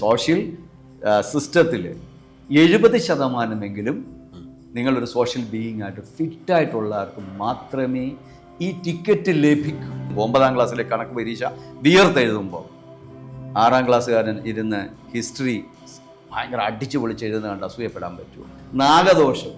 Social സിസ്റ്റത്തിൽ എഴുപത് ശതമാനമെങ്കിലും നിങ്ങളൊരു സോഷ്യൽ ബീയിങ് ആയിട്ട് ഫിറ്റ് ആയിട്ടുള്ളവർക്ക് മാത്രമേ ഈ ടിക്കറ്റ് ലഭിക്കൂ. ഒമ്പതാം ക്ലാസ്സിലെ കണക്ക് പരീക്ഷ വിയർത്തെഴുതുമ്പോൾ ആറാം ക്ലാസ്സുകാരൻ ഇരുന്ന് ഹിസ്റ്ററി ഭയങ്കര അടിച്ചു പൊളിച്ച് എഴുതുന്ന കണ്ട് അസൂയപ്പെടാൻ പറ്റുമോ? നാഗദോഷം.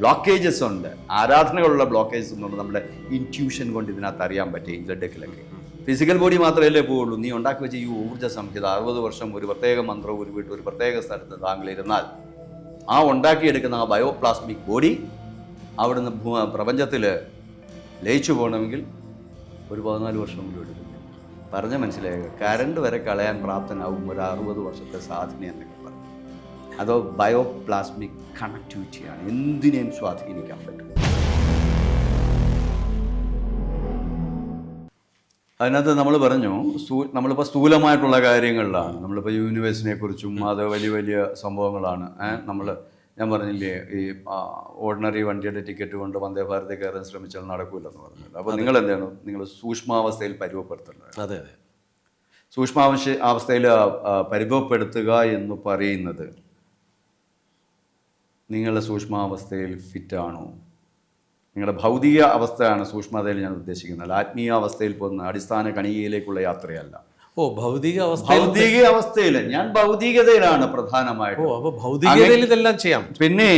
ബ്ലോക്കേജസ് ഉണ്ട്. ആരാധനകളുള്ള ബ്ലോക്കേജസ് ഉണ്ട് നമ്മുടെ ഇന്റ്യൂഷൻ കൊണ്ട് ഇതിനകത്ത് അറിയാൻ പറ്റും ബ്ലഡൊക്കെ ഫിസിക്കൽ ബോഡി മാത്രമല്ലേ പോവുള്ളൂ. നീ ഉണ്ടാക്കി വെച്ച ഈ ഊർജ സംഹിത അറുപത് വർഷം ഒരു പ്രത്യേക മന്ത്രവും ഒരു വീട്ടിൽ ഒരു പ്രത്യേക സ്ഥലത്ത് താങ്കൾ ഇരുന്നാൽ ആ ഉണ്ടാക്കിയെടുക്കുന്ന ആ ബയോപ്ലാസ്മിക് ബോഡി അവിടുന്ന് പ്രപഞ്ചത്തിൽ ലയിച്ചു പോകണമെങ്കിൽ ഒരു പതിനാല് വർഷം കൂടി എടുക്കും. പറഞ്ഞ മനസ്സിലാക്കുക കരണ്ട് വരെ കളയാൻ പ്രാപ്തനാവും ഒരു അറുപത് വർഷത്തെ സാധന എന്നൊക്കെ പറഞ്ഞു. അതോ ബയോപ്ലാസ്മിക് കണക്ടിവിറ്റിയാണ് എന്തിനേയും സ്വാധീനിക്കാൻ പറ്റും. അതിനകത്ത് നമ്മൾ പറഞ്ഞു സ്ഥൂ നമ്മളിപ്പോൾ സ്ഥൂലമായിട്ടുള്ള കാര്യങ്ങളിലാണ്. നമ്മളിപ്പോൾ യൂണിവേഴ്സിനെ കുറിച്ചും അത് വലിയ വലിയ സംഭവങ്ങളാണ്. നമ്മൾ ഞാൻ പറഞ്ഞില്ലേ ഈ ഓർഡിനറി വണ്ടിയുടെ ടിക്കറ്റ് കൊണ്ട് വന്ദേ ഭാരത് കയറാൻ ശ്രമിച്ചാൽ നടക്കൂലെന്ന് പറഞ്ഞു അപ്പോൾ നിങ്ങൾ എന്താണ് നിങ്ങൾ സൂക്ഷ്മാവസ്ഥയിൽ പരുവപ്പെടുത്തുന്നത് അതെ അതെ. സൂക്ഷ്മാവശ അവസ്ഥയിൽ പരിഭവപ്പെടുത്തുക എന്ന് പറയുന്നത് നിങ്ങളുടെ സൂക്ഷ്മാവസ്ഥയിൽ ഫിറ്റാണോ നിങ്ങളുടെ ഭൗതിക അവസ്ഥയാണ് സൂക്ഷ്മതയിൽ ഞാൻ ഉദ്ദേശിക്കുന്നത്. ആത്മീയ അവസ്ഥയിൽ പോകുന്ന അടിസ്ഥാന കണികയിലേക്കുള്ള യാത്രയല്ല. ഓ ഭൗതിക അവസ്ഥ ഭൗതിക അവസ്ഥയിൽ ഞാൻ ഭൗതികതയിലാണ് പ്രധാനമായിട്ട്. ഓ അപ്പോൾ അപ്പൊ ഭൗതികതയിൽ ഇതെല്ലാം ചെയ്യാം. പിന്നെ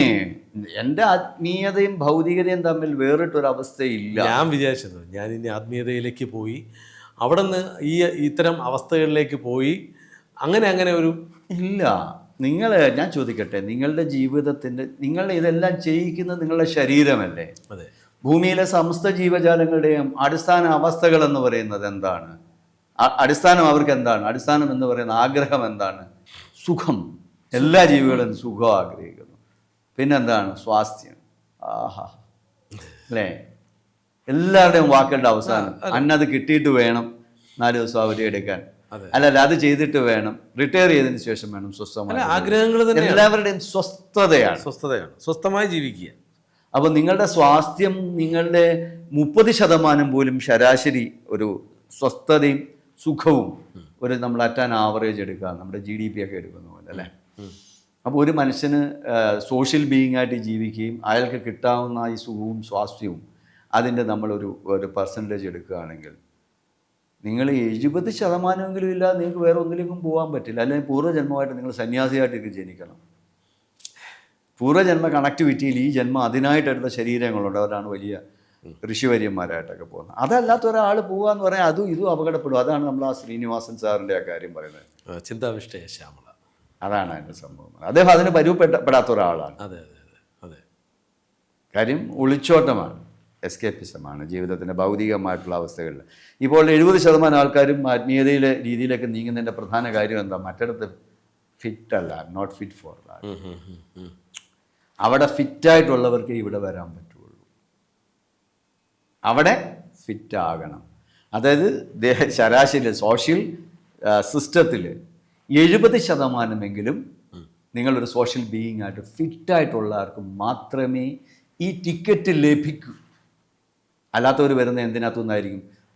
എന്റെ ആത്മീയതയും ഭൗതികതയും തമ്മിൽ വേറിട്ടൊരു അവസ്ഥയില്ല ഞാൻ വിചാരിച്ചത് ഞാൻ ഇനി ആത്മീയതയിലേക്ക് പോയി അവിടെ നിന്ന് ഈ ഇത്തരം അവസ്ഥകളിലേക്ക് പോയി അങ്ങനെ അങ്ങനെ ഒരു ഇല്ല. നിങ്ങൾ ഞാൻ ചോദിക്കട്ടെ നിങ്ങളുടെ ജീവിതത്തിന്റെ നിങ്ങൾ ഇതെല്ലാം ചെയ്യിക്കുന്നത് നിങ്ങളുടെ ശരീരമല്ലേ? അതെ. ഭൂമിയിലെ സമസ്ത ജീവജാലങ്ങളുടെയും അടിസ്ഥാന അവസ്ഥകൾ എന്ന് പറയുന്നത് എന്താണ്? അടിസ്ഥാനം അവർക്ക് എന്താണ്? അടിസ്ഥാനം എന്ന് പറയുന്ന ആഗ്രഹം എന്താണ്? സുഖം. എല്ലാ ജീവികളും സുഖം ആഗ്രഹിക്കുന്നു. പിന്നെന്താണ്? സ്വാസ്ഥ്യം. ആഹാ. അല്ലേ? എല്ലാവരുടെയും വാക്കുകളുടെ അവസാനം അന്നത് കിട്ടിയിട്ട് വേണം നാല് ദിവസം അവധി എടുക്കാൻ. അല്ലല്ല അത് ചെയ്തിട്ട് വേണം. റിട്ടയർ ചെയ്തതിന് ശേഷം വേണം സ്വസ്ഥമായി ആഗ്രഹങ്ങൾ തന്നെയാണ്. എല്ലാവരുടെയും സ്വസ്ഥതയാണ്. സ്വസ്ഥതയാണ്. സ്വസ്ഥമായി ജീവിക്കുക. അപ്പോൾ നിങ്ങളുടെ സ്വാസ്ഥ്യം നിങ്ങളുടെ മുപ്പത് ശതമാനം പോലും ശരാശരി ഒരു സ്വസ്ഥതയും സുഖവും ഒരു നമ്മൾ അറ്റാൻ ആവറേജ് എടുക്കുക. നമ്മുടെ ജി ഡി പി ഒക്കെ എടുക്കുന്ന പോലെ അല്ലേ? അപ്പോൾ ഒരു മനുഷ്യന് സോഷ്യൽ ബീയിങ് ആയിട്ട് ജീവിക്കുകയും അയാൾക്ക് കിട്ടാവുന്ന ഈ സുഖവും സ്വാസ്ഥ്യവും അതിന്റെ നമ്മളൊരു ഒരു പെർസെന്റേജ് എടുക്കുകയാണെങ്കിൽ നിങ്ങൾ എഴുപത് ശതമാനമെങ്കിലും ഇല്ലാതെ നിങ്ങൾക്ക് വേറെ ഒന്നിലേക്കും പോകാൻ പറ്റില്ല. അല്ലെങ്കിൽ പൂർവജന്മമായിട്ട് നിങ്ങൾ സന്യാസിയായിട്ടൊക്കെ ജനിക്കണം. പൂർവജന്മ കണക്ടിവിറ്റിയിൽ ഈ ജന്മം അതിനായിട്ട് എടുത്ത ശരീരങ്ങളുണ്ട്. അവരാണ് വലിയ ഋഷിവര്യന്മാരായിട്ടൊക്കെ പോകുന്നത്. അതല്ലാത്ത ഒരാൾ പോകുക എന്ന് പറയാൻ അതും ഇതും അപകടപ്പെടും. അതാണ് നമ്മൾ ആ ശ്രീനിവാസൻ സാറിന്റെ ആ കാര്യം പറയുന്നത്. ചിന്താവിഷ്ഠ ചിന്താവിഷ്ടയ ശ്യാമള. അതാണ് അതിന്റെ സംഭവം. അദ്ദേഹം അതിന് പരുവപ്പെടപ്പെടാത്ത ഒരാളാണ്. അതെ അതെ അതെ. കാര്യം ഒളിച്ചോട്ടമാണ്. എസ്കേപ്പിസമാണ് ജീവിതത്തിന്റെ ഭൗതികമായിട്ടുള്ള അവസ്ഥകളിൽ. ഇപ്പോൾ എഴുപത് ശതമാനം ആൾക്കാരും ആത്മീയതയിലെ രീതിയിലേക്ക് നീങ്ങുന്നതിന്റെ പ്രധാന കാര്യം എന്താ? മറ്റിടത്ത് ഫിറ്റ് അല്ല നോട്ട് ഫിറ്റ് ഫോർ. അവിടെ ഫിറ്റായിട്ടുള്ളവർക്ക് ഇവിടെ വരാൻ പറ്റുള്ളൂ. അവിടെ ഫിറ്റ് ആകണം അതായത് ദേഹ ശരാശരി സോഷ്യൽ സിസ്റ്റത്തിൽ എഴുപത് ശതമാനമെങ്കിലും നിങ്ങളൊരു സോഷ്യൽ ബീയിങ് ആയിട്ട് ഫിറ്റായിട്ടുള്ളവർക്ക് മാത്രമേ ഈ ടിക്കറ്റ് ലഭിക്കൂ. അല്ലാത്തവർ വരുന്ന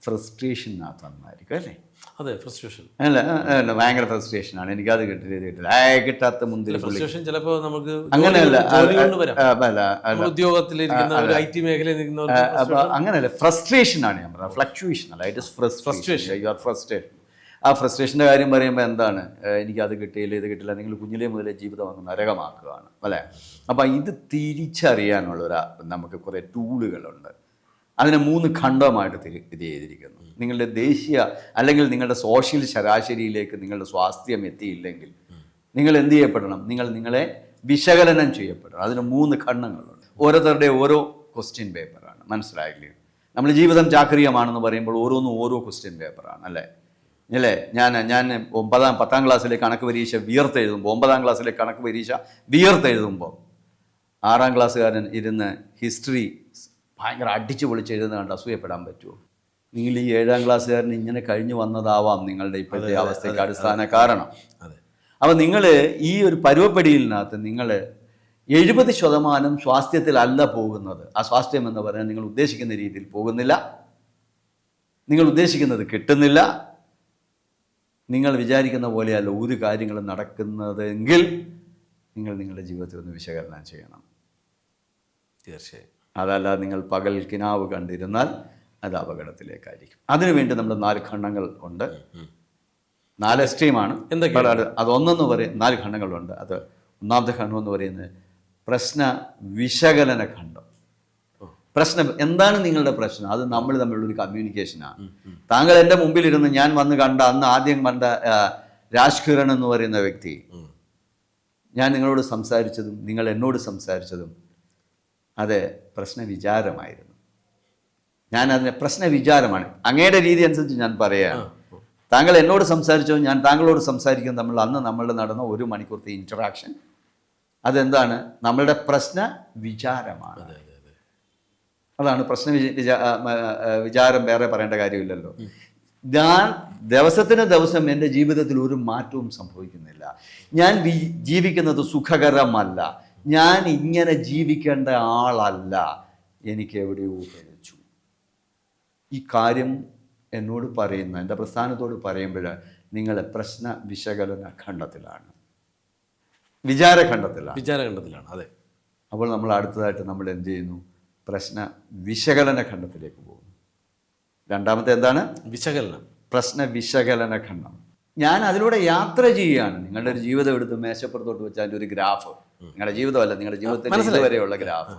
ഫ്രസ്ട്രേഷനകത്തു നിന്നായിരിക്കും അല്ലേ? അതെ ഫ്രസ്ട്രേഷൻ. അല്ല അല്ല ഭയങ്കര ഫ്രസ്ട്രേഷനാണ്. എനിക്കത് കിട്ടില്ല കിട്ടില്ല ആ കിട്ടാത്ത മുന്തിരി ഫ്രസ്ട്രേഷൻ ചിലപ്പോൾ നമുക്ക് അങ്ങനെയല്ല അല്ല ഉദ്യോഗത്തിലിരിക്കുന്ന ഐ ടി മേഖലയിൽ ആ, നിൽക്കുന്നവർക്ക് അപ്പൊ അങ്ങനെയല്ല ഫ്രസ്ട്രേഷൻ ആണ് ഞാൻ പറഞ്ഞത്. ഫ്ലക്ച്വേഷൻ അല്ല it is frustration you are frustration ആ ഫ്രസ്ട്രേഷന്റെ കാര്യം പറയുമ്പോൾ എന്താണ്? എനിക്കത് എനിക്ക് കിട്ടിയില്ല ഇത് കിട്ടില്ല നിങ്ങൾ കുഞ്ഞിലേ മുതലേ ജീവിതം അങ്ങ് നരകമാക്കുകയാണ് അല്ലേ? അപ്പം ഇത് തിരിച്ചറിയാനുള്ള ഒരു നമുക്ക് കുറേ ടൂളുകളുണ്ട്. അതിനെ മൂന്ന് ഖണ്ഡമായിട്ട് ഇത് ചെയ്തിരിക്കുന്നു. നിങ്ങളുടെ ദേശീയ അല്ലെങ്കിൽ നിങ്ങളുടെ സോഷ്യൽ ശരാശരിയിലേക്ക് നിങ്ങളുടെ സ്വാസ്ഥ്യം എത്തിയില്ലെങ്കിൽ നിങ്ങൾ എന്ത് ചെയ്യപ്പെടണം? നിങ്ങൾ നിങ്ങളെ വിശകലനം ചെയ്യപ്പെടണം. അതിന് മൂന്ന് ഖണ്ഡങ്ങളുണ്ട്. ഓരോരുത്തരുടെ ഓരോ ക്വസ്റ്റ്യൻ പേപ്പറാണ് മനസ്സിലായില്ലേ? നമ്മൾ ജീവിതം ചാക്രീയമാണെന്ന് പറയുമ്പോൾ ഓരോന്നും ഓരോ ക്വസ്റ്റ്യൻ പേപ്പറാണ് അല്ലേ? അല്ലേ? ഞാൻ ഞാൻ ഒമ്പതാം പത്താം ക്ലാസ്സിലെ കണക്ക് പരീക്ഷ വിയർത്തെഴുതുമ്പോൾ ഒമ്പതാം ക്ലാസ്സിലെ കണക്ക് പരീക്ഷ വിയർത്തെഴുതുമ്പോൾ ആറാം ക്ലാസ്സുകാരൻ ഇരുന്ന് ഹിസ്റ്ററി ഭയങ്കര അടിച്ചു പൊളിച്ച് എഴുതുന്ന കണ്ട് അസൂയപ്പെടാൻ പറ്റുമോ നിങ്ങൾ ഈ ഏഴാം ക്ലാസ്സുകാരൻ ഇങ്ങനെ കഴിഞ്ഞു വന്നതാവാം നിങ്ങളുടെ ഇപ്പോഴത്തെ അവസ്ഥയ്ക്ക് അടിസ്ഥാന കാരണം. അതെ അപ്പോൾ നിങ്ങൾ ഈ ഒരു പരുവപ്പടിയിലിനകത്ത് നിങ്ങൾ എഴുപത് ശതമാനം സ്വാസ്ഥ്യത്തിലല്ല പോകുന്നത്. ആ സ്വാസ്ഥ്യം എന്ന് പറഞ്ഞാൽ നിങ്ങൾ ഉദ്ദേശിക്കുന്ന രീതിയിൽ പോകുന്നില്ല. നിങ്ങൾ ഉദ്ദേശിക്കുന്നത് കിട്ടുന്നില്ല. നിങ്ങൾ വിചാരിക്കുന്ന പോലെയല്ല ഒരു കാര്യങ്ങളും നടക്കുന്നതെങ്കിൽ നിങ്ങൾ നിങ്ങളുടെ ജീവിതത്തിൽ ഒന്ന് വിശകലനം ചെയ്യണം. തീർച്ചയായും. അതല്ല നിങ്ങൾ പകൽ കിനാവ് കണ്ടിരുന്നാൽ അത് അപകടത്തിലേക്കായിരിക്കും. അതിനുവേണ്ടി നമ്മൾ നാല് ഖണ്ഡങ്ങൾ ഉണ്ട്. നാല് സ്ട്രീമാണ് എന്തൊക്കെയാണ്? അത് അതൊന്നെന്ന് പറയും നാല് ഖണ്ഡങ്ങളുണ്ട്. അത് ഒന്നാമത്തെ ഖണ്ഡം എന്ന് പറയുന്നത് പ്രശ്ന വിശകലന ഖണ്ഡം. പ്രശ്നം എന്താണ് നിങ്ങളുടെ പ്രശ്നം? അത് നമ്മൾ തമ്മിലുള്ള ഒരു കമ്മ്യൂണിക്കേഷനാണ് താങ്കൾ എന്റെ മുമ്പിലിരുന്ന് ഞാൻ വന്ന് കണ്ട അന്ന് ആദ്യം കണ്ട രാജ്കിരൺ രാജ് കിരൺ എന്ന് പറയുന്ന വ്യക്തി ഞാൻ നിങ്ങളോട് സംസാരിച്ചതും നിങ്ങൾ എന്നോട് സംസാരിച്ചതും അത് പ്രശ്ന വിചാരമായിരുന്നു ഞാൻ അതിനെ പ്രശ്ന വിചാരമാണ് അങ്ങയുടെ രീതി അനുസരിച്ച് ഞാൻ പറയുകയാണ് താങ്കൾ എന്നോട് സംസാരിച്ചോ ഞാൻ താങ്കളോട് സംസാരിക്കും. നമ്മൾ അന്ന് നമ്മൾ നടന്ന ഒരു മണിക്കൂറത്തെ ഇന്ററാക്ഷൻ അതെന്താണ്? നമ്മളുടെ പ്രശ്ന വിചാരമാണ് അതെ അതെ അതെ. അതാണ് പ്രശ്ന വിചാരം വേറെ പറയേണ്ട കാര്യമില്ലല്ലോ. ഞാൻ ദിവസത്തിന് ദിവസം എന്റെ ജീവിതത്തിൽ ഒരു മാറ്റവും സംഭവിക്കുന്നില്ല. ഞാൻ ജീവിക്കുന്നത് സുഖകരമല്ല. ഞാൻ ഇങ്ങനെ ജീവിക്കേണ്ട ആളല്ല. എനിക്ക് എവിടെയോ ഉപയോഗിച്ചു ഈ കാര്യം എന്നോട് പറയുന്ന എന്റെ പ്രസ്ഥാനത്തോട് പറയുമ്പോൾ നിങ്ങളെ പ്രശ്ന വിശകലന ഖണ്ഡത്തിലാണ്. വിചാരഖണ്ഡത്തിലാണ് വിചാരഖണ്ഡത്തിലാണ് അതെ. അപ്പോൾ നമ്മൾ അടുത്തതായിട്ട് നമ്മൾ എന്ത് ചെയ്യുന്നു? പ്രശ്ന വിശകലന ഖണ്ഡത്തിലേക്ക് പോകുന്നു. രണ്ടാമത്തെ എന്താണ്? വിശകലനം. പ്രശ്ന വിശകലന ഖണ്ഡം. ഞാൻ അതിലൂടെ യാത്ര ചെയ്യുകയാണ്. നിങ്ങളുടെ ഒരു ജീവിതം എടുത്ത് മേശപ്പുറത്തോട്ട് വെച്ചാൽ അതിന്റെ ഒരു ഗ്രാഫ്. നിങ്ങളുടെ ജീവിതമല്ല നിങ്ങളുടെ ജീവിതത്തിൽ. ഇതുവരെയുള്ള ഗ്രാഫ്.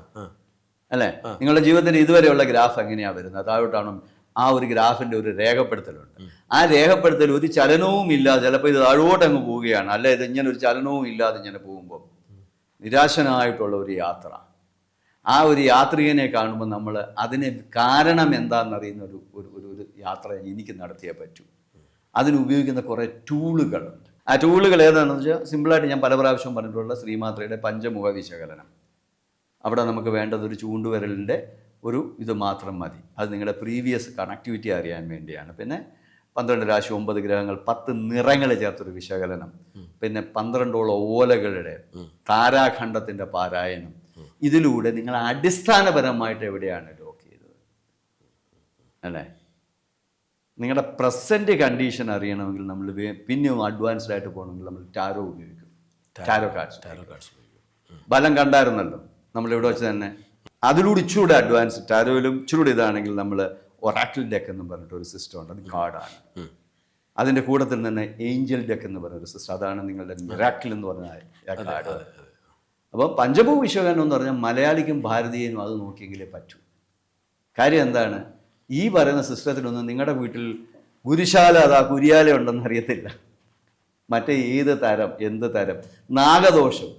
അല്ലേ? നിങ്ങളുടെ ജീവിതത്തിൽ ഇതുവരെയുള്ള ഗ്രാഫ് എങ്ങനെയാണ് വരുന്നത്? താഴോട്ടാണ് ആ ഒരു ഗ്രാഫിന്റെ ഒരു രേഖപ്പെടുത്തലുണ്ട്. ആ രേഖപ്പെടുത്തൽ ഒരു ചലനവും ഇല്ലാതെ ചിലപ്പോൾ ഇത് താഴോട്ട് അങ്ങ് പോവുകയാണ്. അല്ല? ഇത് ഇങ്ങനെ ഒരു ചലനവും ഇല്ലാതെ ഇങ്ങനെ പോകുമ്പോൾ നിരാശനായിട്ടുള്ള ഒരു യാത്ര. ആ ഒരു യാത്രികനെ കാണുമ്പോൾ നമ്മൾ അതിന് കാരണം എന്താണെന്നറിയുന്ന ഒരു ഒരു ഒരു യാത്ര എനിക്ക് നടത്തിയേ പറ്റൂ. അതിന് ഉപയോഗിക്കുന്ന കുറേ ടൂളുകളുണ്ട്. ആ ടൂളുകൾ ഏതാണെന്ന് വെച്ചാൽ സിമ്പിളായിട്ട് ഞാൻ പല പ്രാവശ്യവും പറഞ്ഞിട്ടുള്ള ശ്രീമാത്രയുടെ പഞ്ചമുഖ വിശകലനം. അവിടെ നമുക്ക് വേണ്ടത് ഒരു ചൂണ്ടുവിരലിന്റെ ഒരു ഇത് മാത്രം മതി. അത് നിങ്ങളുടെ പ്രീവിയസ് കണക്ടിവിറ്റി അറിയാൻ വേണ്ടിയാണ്. പിന്നെ പന്ത്രണ്ട് രാശി ഒമ്പത് ഗ്രഹങ്ങൾ പത്ത് നിറങ്ങൾ ചേർത്തൊരു വിശകലനം. പിന്നെ പന്ത്രണ്ടോളം ഓലകളുടെ താരാഖണ്ഡത്തിന്റെ പാരായണം. ഇതിലൂടെ നിങ്ങൾ അടിസ്ഥാനപരമായിട്ട് എവിടെയാണ് ലോക്ക് ചെയ്തത്? അല്ലേ? നിങ്ങളുടെ പ്രസന്റ് കണ്ടീഷൻ അറിയണമെങ്കിൽ നമ്മൾ പിന്നെയും അഡ്വാൻസ്ഡ് ആയിട്ട് പോകണമെങ്കിൽ നമ്മൾ ടാരോ ഉപയോഗിക്കും. ടാരോ കാർഡ്സ് ടാരോ കാർഡ്സ് ബലം കണ്ടായിരുന്നല്ലോ. നമ്മൾ ഇവിടെ വെച്ച് തന്നെ? അതിലൂടെ ഇച്ചിരൂടെ അഡ്വാൻസ് ടാരോയിലും ഇച്ചിരൂടെ ഇതാണെങ്കിൽ നമ്മൾ ഒറാക്കിൾ ഡെക്ക് എന്ന് പറഞ്ഞിട്ട് ഒരു സിസ്റ്റം ഉണ്ട്. അത് കാർഡാണ് അതിന്റെ കൂട്ടത്തിൽ തന്നെ ഏഞ്ചൽ ഡെക്ക് എന്ന് പറഞ്ഞൊരു സിസ്റ്റം അതാണ് നിങ്ങളുടെ മിറാക്കിൾ എന്ന് പറഞ്ഞ കാർഡ് അപ്പോൾ പഞ്ചഭൂ വിശ്വകരണം എന്ന് പറഞ്ഞാൽ മലയാളിക്കും ഭാരതീയനും അത് നോക്കിയെങ്കിലേ പറ്റൂ. കാര്യം എന്താണ്? ഈ പറയുന്ന സിസ്റ്റത്തിനൊന്നും നിങ്ങളുടെ വീട്ടിൽ ഗുരുശാല അതാ കുരിയാല ഉണ്ടെന്ന് അറിയത്തില്ല മറ്റേ ഏത് തരം എന്ത് തരം? നാഗദോഷം.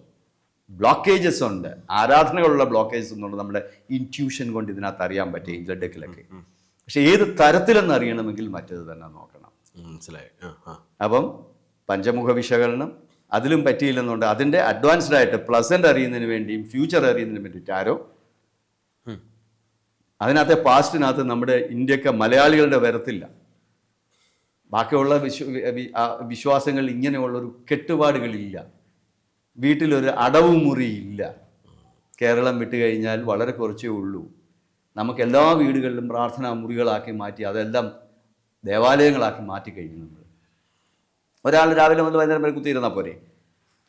ബ്ലോക്കേജസ് ഉണ്ട്. ആരാധനകളുള്ള ബ്ലോക്കേജസ് എന്നുള്ളത് നമ്മുടെ ഇന്റ്യൂഷൻ കൊണ്ട് ഇതിനകത്ത് അറിയാൻ പറ്റും ഏഞ്ചൽ ഡെക്കിലൊക്കെ പക്ഷെ ഏത് തരത്തിലെന്ന് അറിയണമെങ്കിൽ മറ്റേത് തന്നെ നോക്കണം. മനസ്സിലായി. അപ്പം പഞ്ചമുഖ വിശകലനം അതിലും പറ്റിയില്ലെന്നുണ്ട്. അതിന്റെ അഡ്വാൻസ്ഡ് ആയിട്ട് പ്ലസന്റ് അറിയുന്നതിന് വേണ്ടിയും ഫ്യൂച്ചർ അറിയുന്നതിന് വേണ്ടി ടാരോ ഉം. അതിനകത്തെ പാസ്റ്റിനകത്ത് നമ്മുടെ ഇന്ത്യയ്ക്ക് മലയാളികളുടെ വരത്തില്ല. ബാക്കിയുള്ള വിശ്വ വിശ്വാസങ്ങൾ ഇങ്ങനെയുള്ളൊരു കെട്ടുപാടുകളില്ല. വീട്ടിലൊരു അടവ് മുറിയില്ല കേരളം വിട്ട് കഴിഞ്ഞാൽ വളരെ കുറച്ചേ ഉള്ളൂ. നമുക്ക് എല്ലാ വീടുകളിലും പ്രാർത്ഥനാ മുറികളാക്കി മാറ്റി അതെല്ലാം ദേവാലയങ്ങളാക്കി മാറ്റി കഴിഞ്ഞു നമ്മൾ ഒരാൾ രാവിലെ മുതൽ വൈകുന്നേരം വരെ കുത്തിയിരുന്നാൽ പോരെ?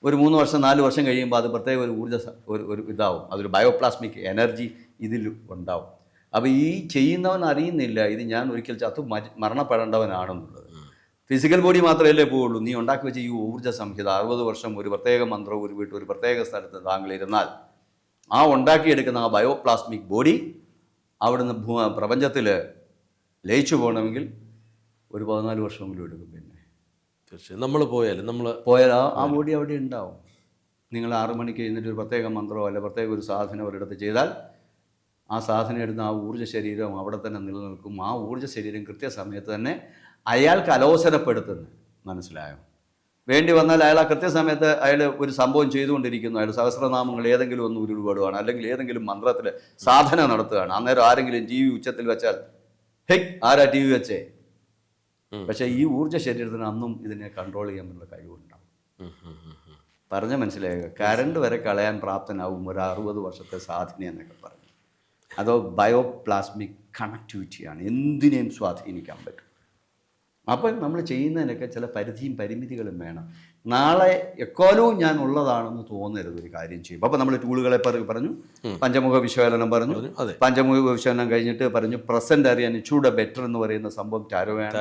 ഒരു മൂന്ന് വർഷം നാല് വർഷം കഴിയുമ്പോൾ അത് പ്രത്യേക ഒരു ഊർജ ഒരു ഒരു ഇതാവും. അതൊരു ബയോപ്ലാസ്മിക് എനർജി ഇതിൽ ഉണ്ടാവും. അപ്പോൾ ഈ ചെയ്യുന്നവൻ അറിയുന്നില്ല ഇത് ഞാൻ ഒരിക്കൽ ചത്തു മരി- മരണപ്പെടേണ്ടവനാണെന്നുള്ളത്. ഫിസിക്കൽ ബോഡി മാത്രമല്ലേ പോവുള്ളൂ. നീ ഉണ്ടാക്കി വെച്ച ഈ ഊർജ സംഹിത അറുപത് വർഷം ഒരു പ്രത്യേക മന്ത്രം ഒരു വീട്ടിൽ ഒരു പ്രത്യേക സ്ഥലത്ത് താങ്കളിരുന്നാൽ ആ ഉണ്ടാക്കിയെടുക്കുന്ന ആ ബയോപ്ലാസ്മിക് ബോഡി അവിടുന്ന് ഭൂ പ്രപഞ്ചത്തിൽ ലയിച്ചു പോകണമെങ്കിൽ ഒരു പതിനാല് വർഷമെങ്കിലും എടുക്കും പിന്നെ. തീർച്ചയായും. നമ്മൾ പോയാലും നമ്മൾ പോയാൽ ആ ബോഡി അവിടെ ഉണ്ടാവും. നിങ്ങൾ ആറു മണിക്ക് എഴുന്നേറ്റ് ഒരു പ്രത്യേക മന്ത്രമോ അല്ല പ്രത്യേക ഒരു സാധനം ഒരിടത്ത് ചെയ്താൽ ആ സാധനം എടുത്ത ആ ഊർജ ശരീരം അവിടെ തന്നെ നിലനിൽക്കും. ആ ഊർജ ശരീരം കൃത്യസമയത്ത് തന്നെ അയാൾക്ക് അലോസരപ്പെടുത്തുന്നു. മനസ്സിലായോ? വേണ്ടി വന്നാൽ അയാൾ ആ കൃത്യസമയത്ത് അയാൾ ഒരു സംഭവം ചെയ്തുകൊണ്ടിരിക്കുന്നു. അയാൾ സഹസ്രനാമങ്ങൾ ഏതെങ്കിലും ഒന്ന് ഉരുവിടുകയാണ് അല്ലെങ്കിൽ ഏതെങ്കിലും മന്ത്രത്തിൽ സാധന നടത്തുകയാണ്. അന്നേരം ആരെങ്കിലും ജീവി വി ഉച്ചത്തിൽ വെച്ചാൽ ഹെയ് ആരാ ടി വി വെച്ചേ? പക്ഷേ ഈ ഊർജ ശരീരത്തിന് അന്നും ഇതിനെ കൺട്രോൾ ചെയ്യാനുള്ള കഴിവുണ്ടാവും. പറഞ്ഞ മനസ്സിലായോ? കരണ്ട് വരെ കളയാൻ പ്രാപ്തനാവും ഒരു അറുപത് വർഷത്തെ സാധന എന്നൊക്കെ പറഞ്ഞു അതോ ബയോപ്ലാസ്മിക് കണക്ടിവിറ്റിയാണ് എന്തിനേയും സ്വാധീനിക്കാൻ പറ്റും. അപ്പം നമ്മൾ ചെയ്യുന്നതിനൊക്കെ ചില പരിധിയും പരിമിതികളും വേണം. നാളെ എക്കാലവും ഞാൻ ഉള്ളതാണെന്ന് തോന്നരുത് ഒരു കാര്യം ചെയ്യും അപ്പോൾ നമ്മൾ ടൂളുകളെ പറ- പറഞ്ഞു. പഞ്ചമുഖ വിശകലനം പറഞ്ഞു. പഞ്ചമുഖ വിശകലനം കഴിഞ്ഞിട്ട് പറഞ്ഞു പ്രസന്റ് അറിയാൻ ഇച്ചൂടെ ബെറ്റർ എന്ന് പറയുന്ന സംഭവം ടാരോയാണ്.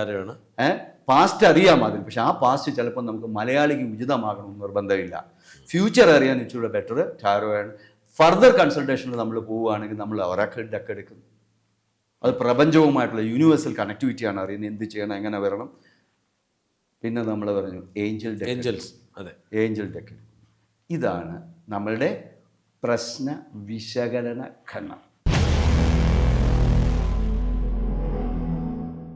ഏഹ് പാസ്റ്റ് അറിയാം അതിൽ പക്ഷെ ആ പാസ്റ്റ് ചിലപ്പോൾ നമുക്ക് മലയാളിക്ക് ഉചിതമാകണമെന്ന് നിർബന്ധമില്ല. ഫ്യൂച്ചർ അറിയാൻ ഇച്ചിരി ബെറ്റർ ടാരോയാണ് ഫർദർ കൺസൾട്ടേഷനിൽ നമ്മൾ പോവുകയാണെങ്കിൽ നമ്മൾ ഒരാക്കൾ ഡക്ക് എടുക്കും അത് പ്രപഞ്ചവുമായിട്ടുള്ള യൂണിവേഴ്സൽ കണക്ടിവിറ്റിയാണ് അറിയുന്നത് എന്ത് ചെയ്യണം എങ്ങനെ വരണം. പിന്നെ നമ്മൾ പറഞ്ഞു ഏഞ്ചൽ ഏഞ്ചൽസ് അതെ. ഏഞ്ചൽ ഡെക്ക് ഇതാണ് നമ്മളുടെ പ്രശ്ന വിശകലന ഘടന.